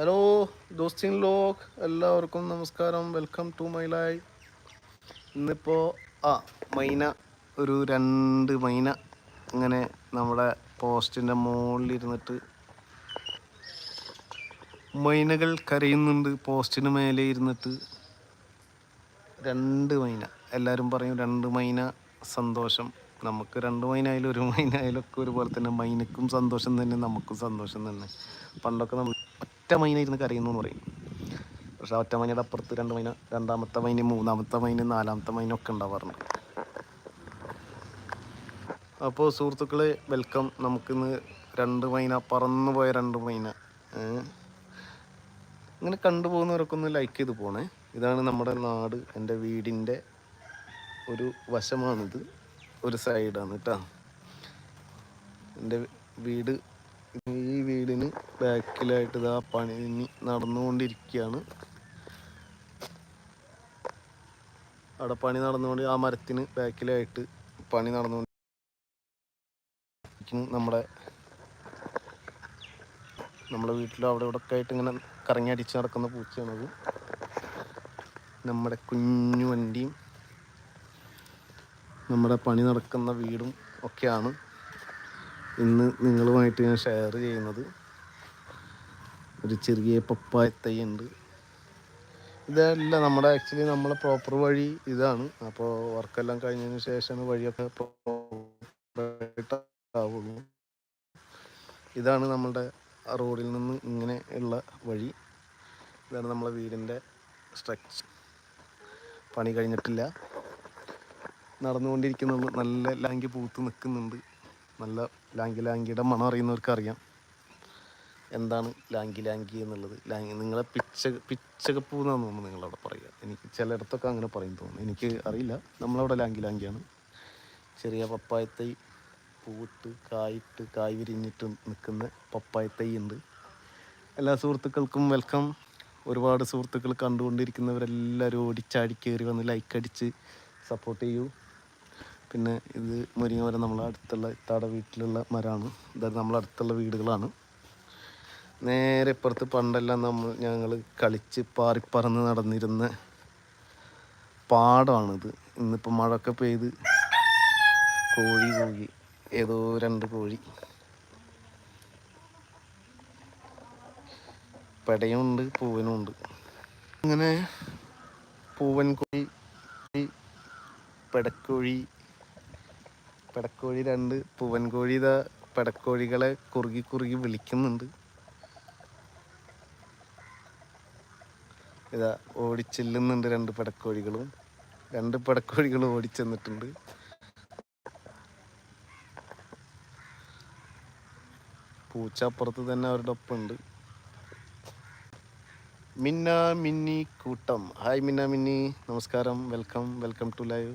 Hello ദോസ്തിൻ ലോക് എല്ലാവർക്കും നമസ്കാരം. Welcome to my life ഇന്നിപ്പോൾ ആ മൈന ഒരു രണ്ട് മൈന ഇങ്ങനെ നമ്മുടെ പോസ്റ്റിന്റെ മുകളിൽ ഇരുന്നിട്ട് മൈനകൾ കരയുന്നുണ്ട് പോസ്റ്റിന് മേലെ ഇരുന്നിട്ട്. രണ്ട് മൈന. എല്ലാവരും പറയും രണ്ട് മൈന സന്തോഷം. നമുക്ക് രണ്ട് മൈനായാലും ഒരു മൈനായാലും ഒക്കെ ഒരുപോലെ തന്നെ മൈനക്കും സന്തോഷം തന്നെ നമുക്കും സന്തോഷം തന്നെ. പണ്ടൊക്കെ നമ്മൾ ഒറ്റ മൈന ഇരുന്ന് കരയുന്നു എന്ന് പറയും. പക്ഷെ ഒറ്റ മൈനയുടെ അപ്പുറത്ത് രണ്ട് മൈന രണ്ടാമത്തെ മൈന മൂന്നാമത്തെ മൈന നാലാമത്തെ മൈന ഒക്കെ ഉണ്ടാവാറുണ്ട്. അപ്പോൾ സുഹൃത്തുക്കളെ വെൽക്കം നമുക്കിന്ന് രണ്ട് മൈന പറന്നു പോയ രണ്ട് മൈന? ഇങ്ങനെ കണ്ടുപോകുന്നവരൊക്കെ ഒന്ന് ലൈക്ക് ചെയ്ത് പോണേ. ഇതാണ് നമ്മുടെ നാട് എന്റെ വീടിന്റെ ഒരു വശമാണിത് ഒരു സൈഡാണ് കേട്ടോ എന്റെ വീട് ഈ വീടിന് ബാക്കിലായിട്ട് ഇതാ പണി ഇനി നടന്നുകൊണ്ടിരിക്കുകയാണ്. അവിടെ പണി നടന്നുകൊണ്ട് ആ മരത്തിന് ബാക്കിലായിട്ട് പണി നടന്നുകൊണ്ട് നമ്മുടെ നമ്മുടെ വീട്ടിലും അവിടെ ഇവിടെ ഒക്കെ ആയിട്ട് ഇങ്ങനെ കറങ്ങി അടിച്ച് നടക്കുന്ന പൂച്ചയാണത്. നമ്മുടെ കുഞ്ഞു വണ്ടിയും നമ്മുടെ പണി നടക്കുന്ന വീടും ഒക്കെയാണ്. ഇന്ന് നിങ്ങളുമായിട്ട് ഞാൻ ഷെയർ ചെയ്യുന്നത് ഒരു ചെറിയ പപ്പായ തൈ ഉണ്ട് ഇതല്ല നമ്മുടെ ആക്ച്വലി നമ്മളെ പ്രോപ്പർ വഴി ഇതാണ്. അപ്പോൾ വർക്കെല്ലാം കഴിഞ്ഞതിന് ശേഷമാണ് വഴിയൊക്കെ ഇതാണ് നമ്മളുടെ റോഡിൽ നിന്ന് ഇങ്ങനെ ഉള്ള വഴി. ഇതാണ് നമ്മളെ വീടിന്റെ സ്ട്രക്ചർ പണി കഴിഞ്ഞിട്ടില്ല. നടന്നുകൊണ്ടിരിക്കുന്നത് നല്ല ലാങ്കി പൂത്ത് നിൽക്കുന്നുണ്ട്. നല്ല ലാങ്കി ലാങ്കിയുടെ മണം അറിയുന്നവർക്ക് അറിയാം. എന്താണ് ലാങ്കി ലാങ്കി എന്നുള്ളത്. ലാങ്കി നിങ്ങളെ പിച്ച പിച്ചകപ്പൂ എന്നാണ് തോന്നുന്നു നിങ്ങളവിടെ പറയുക. എനിക്ക് ചിലയിടത്തൊക്കെ അങ്ങനെ പറയും തോന്നുന്നു. എനിക്ക് അറിയില്ല. നമ്മളവിടെ ലാങ്കി ലാങ്കിയാണ് ചെറിയ പപ്പായത്തൈ പൂവിട്ട് കായിട്ട് കായ് വിരിഞ്ഞിട്ട് നിൽക്കുന്ന പപ്പായത്തൈ ഉണ്ട്. എല്ലാ സുഹൃത്തുക്കൾക്കും വെൽക്കം. ഒരുപാട് സുഹൃത്തുക്കൾ കണ്ടുകൊണ്ടിരിക്കുന്നവരെല്ലാവരും ഓടിച്ചാടി കയറി വന്ന് ലൈക്ക് അടിച്ച് സപ്പോർട്ട് ചെയ്യൂ. പിന്നെ ഇത് മുരിങ്ങ മരം നമ്മളെ അടുത്തുള്ള ഇത്താടെ വീട്ടിലുള്ള മരമാണ്. അതായത് നമ്മളെ അടുത്തുള്ള വീടുകളാണ്. നേരെ ഇപ്പുറത്ത് പണ്ടെല്ലാം നമ്മൾ ഞങ്ങൾ കളിച്ച് പാറിപ്പറന്ന് നടന്നിരുന്ന പാടമാണിത് ഇന്നിപ്പോൾ മഴയൊക്കെ പെയ്ത് കോഴി പോയി. ഏതോ രണ്ട് കോഴി. പെടയുമുണ്ട് പൂവനും ഉണ്ട്. അങ്ങനെ പൂവൻ കോഴി പെടക്കോഴി പെടക്കോഴി രണ്ട് പൂവൻ കോഴി ഇതാ പെടക്കോഴികളെ കുറുകി കുറുകി വിളിക്കുന്നുണ്ട്. ഇതാ ഓടിച്ചെല്ലുന്നുണ്ട് രണ്ട് പെടക്കോഴികളും. രണ്ട് പെടക്കോഴികളും ഓടിച്ചെന്നിട്ടുണ്ട്. പൂച്ച അപ്പുറത്ത് തന്നെ അവരുടെ ഒപ്പമുണ്ട് മിന്ന മിന്നി കൂട്ടം ഹായ് മിന്ന മിന്നി നമസ്കാരം. Welcome. Welcome to live.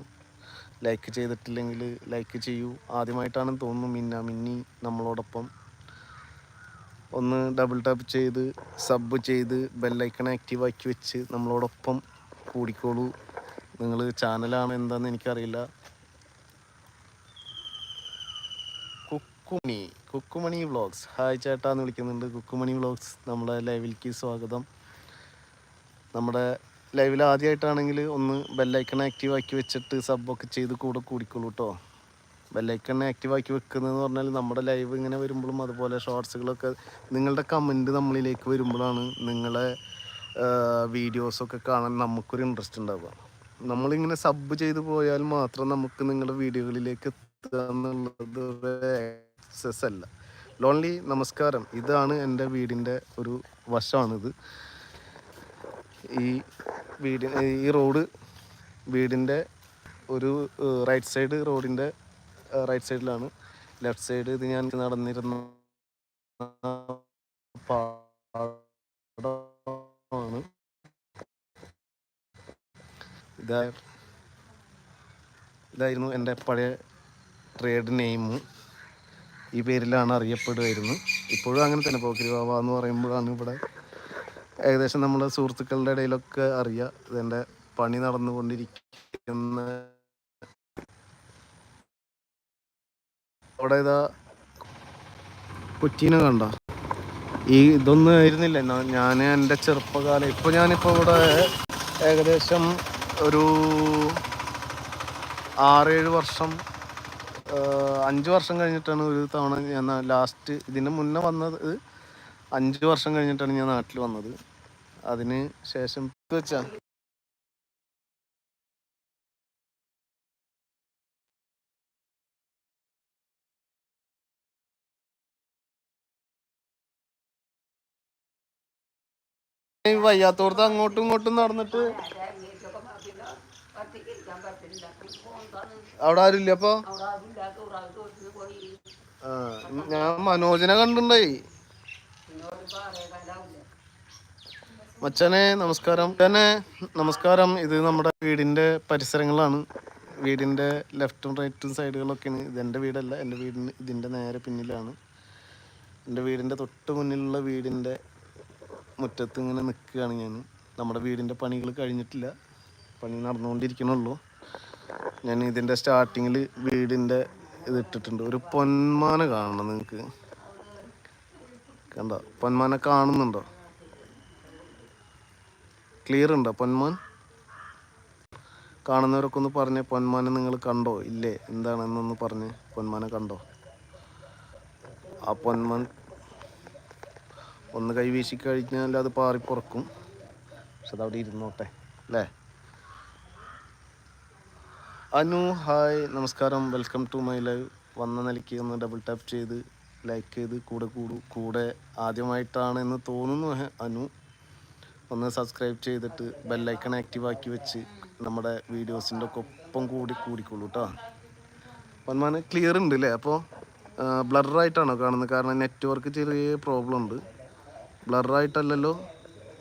Like ചെയ്തിട്ടില്ലെങ്കിൽ ലൈക്ക് ചെയ്യൂ. ആദ്യമായിട്ടാണെന്ന് തോന്നുന്നു മിന്ന മിന്നി നമ്മളോടൊപ്പം. ഒന്ന് ഡബിൾ ടാപ്പ് ചെയ്ത് സബ് ചെയ്ത് ബെല്ലൈക്കൺ ആക്റ്റീവ് ആക്കി വെച്ച് നമ്മളോടൊപ്പം കൂടിക്കോളൂ. നിങ്ങൾ ചാനലാണ് എന്താണെന്ന് എനിക്കറിയില്ല. കുക്കുമണി കുക്കുമണി വ്ളോഗ്സ് ഹായ് ചേട്ടാന്ന് വിളിക്കുന്നുണ്ട്. കുക്കുമണി വ്ളോഗ്സ് നമ്മുടെ ലൈവിലേക്ക് സ്വാഗതം. നമ്മുടെ ലൈവിൽ ആദ്യമായിട്ടാണെങ്കിൽ ഒന്ന് ബെല്ലൈക്കൺ ആക്റ്റീവ് ആക്കി വെച്ചിട്ട് സബ്ബൊക്കെ ചെയ്ത് കൂടെ കൂടിക്കോളൂ കേട്ടോ ബെല്ലൈക്കൺ ആക്റ്റീവ് ആക്കി വെക്കുന്നതെന്ന് പറഞ്ഞാൽ നമ്മുടെ ലൈവ് ഇങ്ങനെ വരുമ്പോഴും അതുപോലെ ഷോർട്സുകളൊക്കെ നിങ്ങളുടെ കമന്റ് നമ്മളിലേക്ക് വരുമ്പോഴാണ് നിങ്ങളെ വീഡിയോസൊക്കെ കാണാൻ നമുക്കൊരു ഇൻട്രസ്റ്റ് ഉണ്ടാവുക നമ്മളിങ്ങനെ സബ് ചെയ്ത് പോയാൽ മാത്രം നമുക്ക് നിങ്ങളുടെ വീഡിയോകളിലേക്ക് എത്തുക എന്നുള്ളത് അല്ല. ലോൺലി നമസ്കാരം. ഇതാണ് എന്റെ വീടിന്റെ ഒരു വശമാണിത്. ഈ വീടിന് ഈ റോഡ് വീടിന്റെ ഒരു റൈറ്റ് സൈഡ് റോഡിന്റെ റൈറ്റ് സൈഡിലാണ് ലെഫ്റ്റ് സൈഡ് ഇത് ഞാൻ നടന്നിരുന്ന പാടമാണ്. ഇതാ ഇതായിരുന്നു എന്റെ പഴയ ട്രേഡ് നെയിം ഈ പേരിലാണ് അറിയപ്പെടുമായിരുന്നു ഇപ്പോഴും അങ്ങനെ തന്നെ പോക്കിരി ബാബ എന്ന് പറയുമ്പോഴാണ് ഇവിടെ ഏകദേശം നമ്മുടെ സുഹൃത്തുക്കളുടെ ഇടയിലൊക്കെ അറിയാം ഇതെന്റെ പണി നടന്നുകൊണ്ടിരിക്കുന്ന അവിടെ ഇതാ കൊച്ചീനെ കണ്ട? ഈ ഇതൊന്നും ആയിരുന്നില്ല. ഞാൻ എന്റെ ചെറുപ്പകാലം. ഇപ്പോൾ ഞാനിപ്പോൾ ഇവിടെ ഏകദേശം ഒരു ആറേഴ് വർഷം അഞ്ച് വർഷം കഴിഞ്ഞിട്ടാണ് ഒരു തവണ ഞാൻ ലാസ്റ്റ് ഇതിന് മുന്നേ വന്നത്. അഞ്ച് വർഷം കഴിഞ്ഞിട്ടാണ് ഞാൻ നാട്ടിൽ വന്നത്. അതിന് ശേഷം വെച്ചാ വയ്യാത്തോടത്ത് അങ്ങോട്ടും ഇങ്ങോട്ടും നടന്നിട്ട് അവിടെ ആരുമില്ല അപ്പൊ? ഞാൻ മനോജിനെ കണ്ടിട്ടുണ്ടായി. മച്ചനെ നമസ്കാരം. തന്നെ നമസ്കാരം. ഇത് നമ്മുടെ വീടിന്റെ പരിസരങ്ങളാണ്. വീടിന്റെ ലെഫ്റ്റും റൈറ്റും സൈഡുകളൊക്കെയാണ്. ഇത് എന്റെ വീടല്ല എന്റെ വീടിന് ഇതിന്റെ നേരെ പിന്നിലാണ്. എന്റെ വീടിന്റെ തൊട്ട് മുന്നിലുള്ള വീടിന്റെ മുറ്റത്ത് ഇങ്ങനെ നിൽക്കുകയാണ് ഞാൻ. നമ്മുടെ വീടിന്റെ പണികൾ കഴിഞ്ഞിട്ടില്ല. പണി നടന്നുകൊണ്ടിരിക്കണുള്ളൂ. ഞാൻ ഇതിന്റെ സ്റ്റാർട്ടിങ്ങിൽ വീടിന്റെ ഇതിട്ടിട്ടുണ്ട് ഒരു പൊന്മാന കാണണം നിങ്ങൾക്ക്. കണ്ടോ? പൊന്മാനെ കാണുന്നുണ്ടോ? ക്ലിയർ ഉണ്ടോ പൊന്മാൻ? കാണുന്നവരൊക്കെ ഒന്ന് പറഞ്ഞേ പൊന്മാനെ നിങ്ങൾ കണ്ടോ? ഇല്ലേ? എന്താണെന്നൊന്ന് പറഞ്ഞ് പൊന്മാനെ കണ്ടോ? ആ പൊന്മാൻ ഒന്ന് കൈ വീശി കഴിഞ്ഞാൽ അത് പാറിപ്പുറക്കും പക്ഷെ അതവിടെ ഇരുന്നോട്ടെ അല്ലേ? അനു ഹായ് നമസ്കാരം. വെൽക്കം ടു മൈ ലൈവ് വന്ന നിലയ്ക്ക് ഒന്ന് ഡബിൾ ടാപ്പ് ചെയ്ത് ലൈക്ക് ചെയ്ത് കൂടെ കൂടു കൂടെ ആദ്യമായിട്ടാണ് എന്ന് തോന്നുന്നു അനു ഒന്ന് സബ്സ്ക്രൈബ് ചെയ്തിട്ട് ബെല്ലൈക്കൺ ആക്റ്റീവ് ആക്കി വെച്ച് നമ്മുടെ വീഡിയോസിന്റെ ഒക്കെ ഒപ്പം കൂടി കൂടിക്കൊള്ളൂ കേട്ടോ വന്മാന് ക്ലിയർ ഉണ്ട് അല്ലേ അപ്പോൾ ബ്ലറായിട്ടാണോ കാണുന്നത്? കാരണം നെറ്റ്വർക്ക് ചെറിയ പ്രോബ്ലം ഉണ്ട്. ബ്ലറായിട്ടല്ലല്ലോ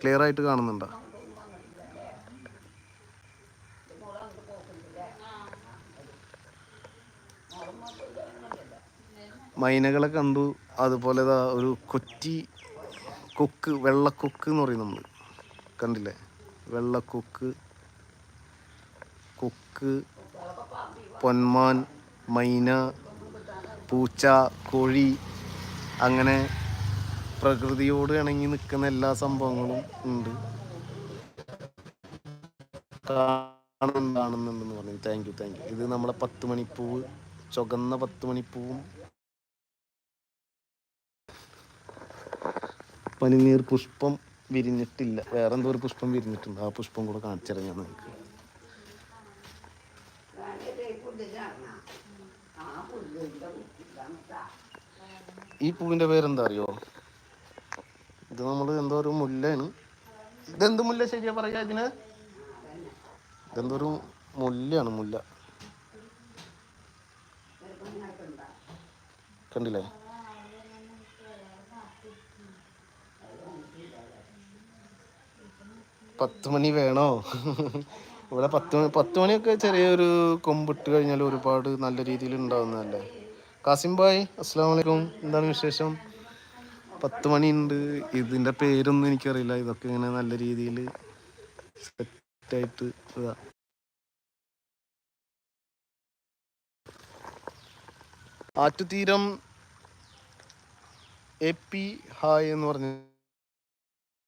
ക്ലിയർ ആയിട്ട് കാണുന്നുണ്ടോ? മൈനകളെ കണ്ടു. അതുപോലെ ഒരു കൊറ്റി കൊക്ക് വെള്ളക്കൊക്ക് എന്ന് പറയും നമ്മൾ കണ്ടില്ലേ? വെള്ളക്കൊക്ക് കൊക്ക് പൊന്മാൻ മൈന പൂച്ച കോഴി അങ്ങനെ പ്രകൃതിയോട് ഇണങ്ങി നിൽക്കുന്ന എല്ലാ സംഭവങ്ങളും ഉണ്ട്. കാണുന്നുണ്ടെന്ന് പറഞ്ഞു. താങ്ക് യു താങ്ക് യു ഇത് നമ്മളെ പത്ത് മണിപ്പൂവ് ചുകന്ന പത്ത് മണിപ്പൂവും പനിനീർ പുഷ്പം വിരിഞ്ഞിട്ടില്ല. വേറെ എന്തോ ഒരു പുഷ്പം വിരിഞ്ഞിട്ടുണ്ട്. ആ പുഷ്പം കൂടെ കാണിച്ചുതരാം ഞാൻ നിങ്ങൾക്ക് ഈ പൂവിന്റെ പേരെന്താ അറിയോ ഇത് നമ്മൾ എന്തോ ഒരു മുല്ലാണ്. ഇതെന്ത് മുല്ല ശരിയാ പറയാ ഇതിന്? ഇതെന്തോ ഒരു മുല്ലാണ് മുല്ല. കണ്ടില്ലേ? പത്ത് മണി വേണോ? ഇവിടെ പത്ത് മണി പത്ത് മണിയൊക്കെ ചെറിയൊരു കൊമ്പിട്ട് കഴിഞ്ഞാൽ ഒരുപാട് നല്ല രീതിയിൽ ഉണ്ടാവുന്നതല്ലേ? കാസിം ഭായ് അസ്സാം വലൈക്കും എന്താണ് വിശേഷം? പത്ത് മണിയുണ്ട് ഇതിന്റെ പേരൊന്നും എനിക്കറിയില്ല. ഇതൊക്കെ ഇങ്ങനെ നല്ല രീതിയിൽ സെറ്റായിട്ട് ഇതാ. ആറ്റുതീരം എ പി ഹായ് എന്ന് പറഞ്ഞ